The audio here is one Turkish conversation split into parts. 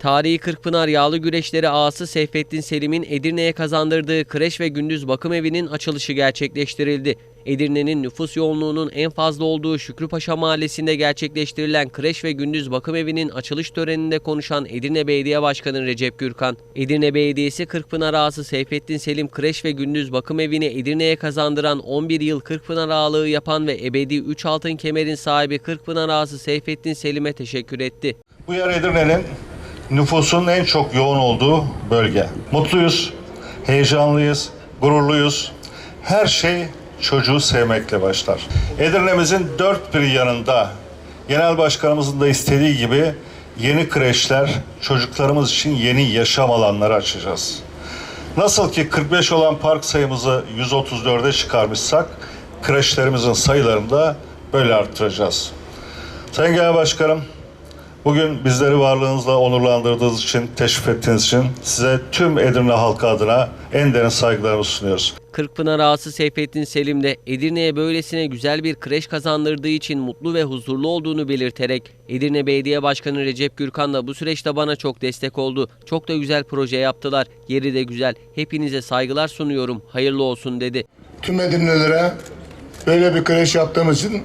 Tarihi Kırkpınar Yağlı Güreşleri ağası Seyfettin Selim'in Edirne'ye kazandırdığı kreş ve gündüz bakım evinin açılışı gerçekleştirildi. Edirne'nin nüfus yoğunluğunun en fazla olduğu Şükrüpaşa Mahallesi'nde gerçekleştirilen kreş ve gündüz bakım evinin açılış töreninde konuşan Edirne Belediye Başkanı Recep Gürkan, Edirne Belediyesi Kırkpınar ağası Seyfettin Selim kreş ve gündüz bakım evini Edirne'ye kazandıran 11 yıl Kırkpınar ağalığı yapan ve ebedi 3 altın kemerin sahibi Kırkpınar ağası Seyfettin Selim'e teşekkür etti. Bu yer Edirne'nin nüfusun en çok yoğun olduğu bölge. Mutluyuz, heyecanlıyız, gururluyuz. Her şey çocuğu sevmekle başlar. Edirne'mizin dört bir yanında genel başkanımızın da istediği gibi yeni kreşler, çocuklarımız için yeni yaşam alanları açacağız. Nasıl ki 45 olan park sayımızı 134'e çıkarmışsak, kreşlerimizin sayılarını da böyle arttıracağız. Sayın Genel Başkanım, Bugün bizleri varlığınızla onurlandırdığınız için, teşrif ettiğiniz için size tüm Edirne halkı adına en derin saygılarımızı sunuyoruz. Kırkpınar ağası Seyfettin Selim de Edirne'ye böylesine güzel bir kreş kazandırdığı için mutlu ve huzurlu olduğunu belirterek Edirne Belediye Başkanı Recep Gürkan da bu süreçte bana çok destek oldu. Çok da güzel proje yaptılar. Yeri de güzel. Hepinize saygılar sunuyorum. Hayırlı olsun dedi. Tüm Edirne'lere böyle bir kreş yaptığımız için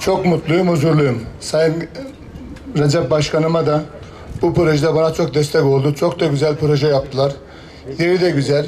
çok mutluyum, huzurluyum. Sayın Recep Başkanıma da bu projede bana çok destek oldu. Çok da güzel proje yaptılar. Yeri de güzel.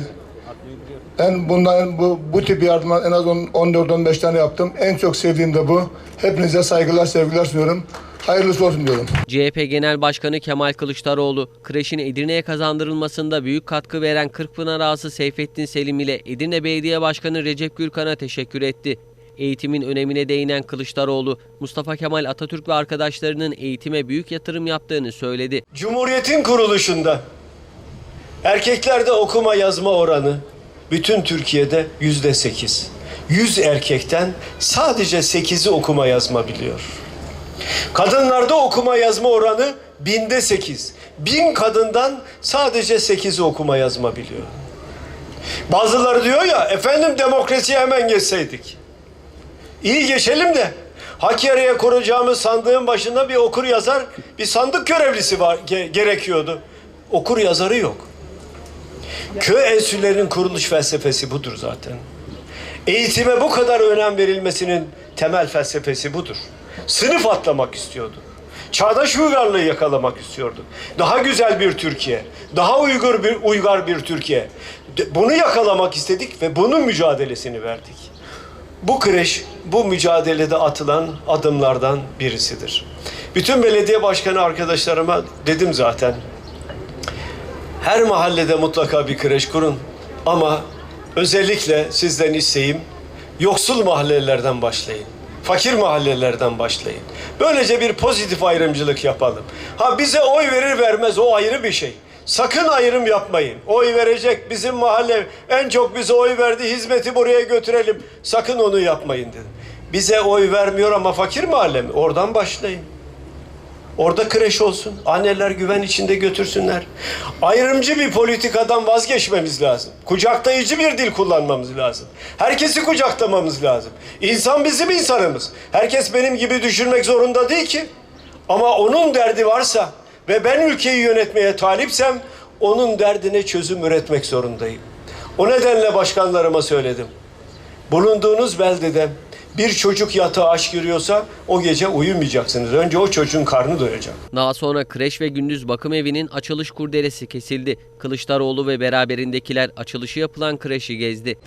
Ben bundan bu, bu tip yardımlar en az 14-15 tane yaptım. En çok sevdiğim de bu. Hepinize saygılar, sevgiler sunuyorum. Hayırlısı olsun diyorum. CHP Genel Başkanı Kemal Kılıçdaroğlu, kreşin Edirne'ye kazandırılmasında büyük katkı veren Kırkpınar ağası Seyfettin Selim ile Edirne Belediye Başkanı Recep Gürkan'a teşekkür etti. Eğitimin önemine değinen Kılıçdaroğlu, Mustafa Kemal Atatürk ve arkadaşlarının eğitime büyük yatırım yaptığını söyledi. Cumhuriyetin kuruluşunda erkeklerde okuma yazma oranı bütün Türkiye'de yüzde sekiz. Yüz erkekten sadece sekizi okuma yazma biliyor. Kadınlarda okuma yazma oranı binde sekiz. Bin kadından sadece sekizi okuma yazma biliyor. Bazıları diyor ya efendim demokrasiye hemen geçseydik. İyi geçelim de Hakkari'ye kuracağımız sandığın başında bir okur yazar, bir sandık görevlisi var ge- gerekiyordu. Okur yazarı yok. Köy enstitülerinin kuruluş felsefesi budur zaten. Eğitime bu kadar önem verilmesinin temel felsefesi budur. Sınıf atlamak istiyordu. Çağdaş uygarlığı yakalamak istiyordu. Daha güzel bir Türkiye, daha uygur bir uygar bir Türkiye. Bunu yakalamak istedik ve bunun mücadelesini verdik. Bu kreş bu mücadelede atılan adımlardan birisidir. Bütün belediye başkanı arkadaşlarıma dedim zaten. Her mahallede mutlaka bir kreş kurun. Ama özellikle sizden isteğim yoksul mahallelerden başlayın. Fakir mahallelerden başlayın. Böylece bir pozitif ayrımcılık yapalım. Ha bize oy verir vermez o ayrı bir şey. Sakın ayrım yapmayın. Oy verecek bizim mahalle en çok bize oy verdi hizmeti buraya götürelim. Sakın onu yapmayın dedim. Bize oy vermiyor ama fakir mahalle mi? Oradan başlayın. Orada kreş olsun. Anneler güven içinde götürsünler. Ayrımcı bir politikadan vazgeçmemiz lazım. Kucaklayıcı bir dil kullanmamız lazım. Herkesi kucaklamamız lazım. İnsan bizim insanımız. Herkes benim gibi düşünmek zorunda değil ki. Ama onun derdi varsa ve ben ülkeyi yönetmeye talipsem onun derdine çözüm üretmek zorundayım. O nedenle başkanlarıma söyledim. Bulunduğunuz beldede bir çocuk yatağa aç giriyorsa o gece uyumayacaksınız. Önce o çocuğun karnı doyacak. Daha sonra kreş ve gündüz bakım evinin açılış kurdelesi kesildi. Kılıçdaroğlu ve beraberindekiler açılışı yapılan kreşi gezdi.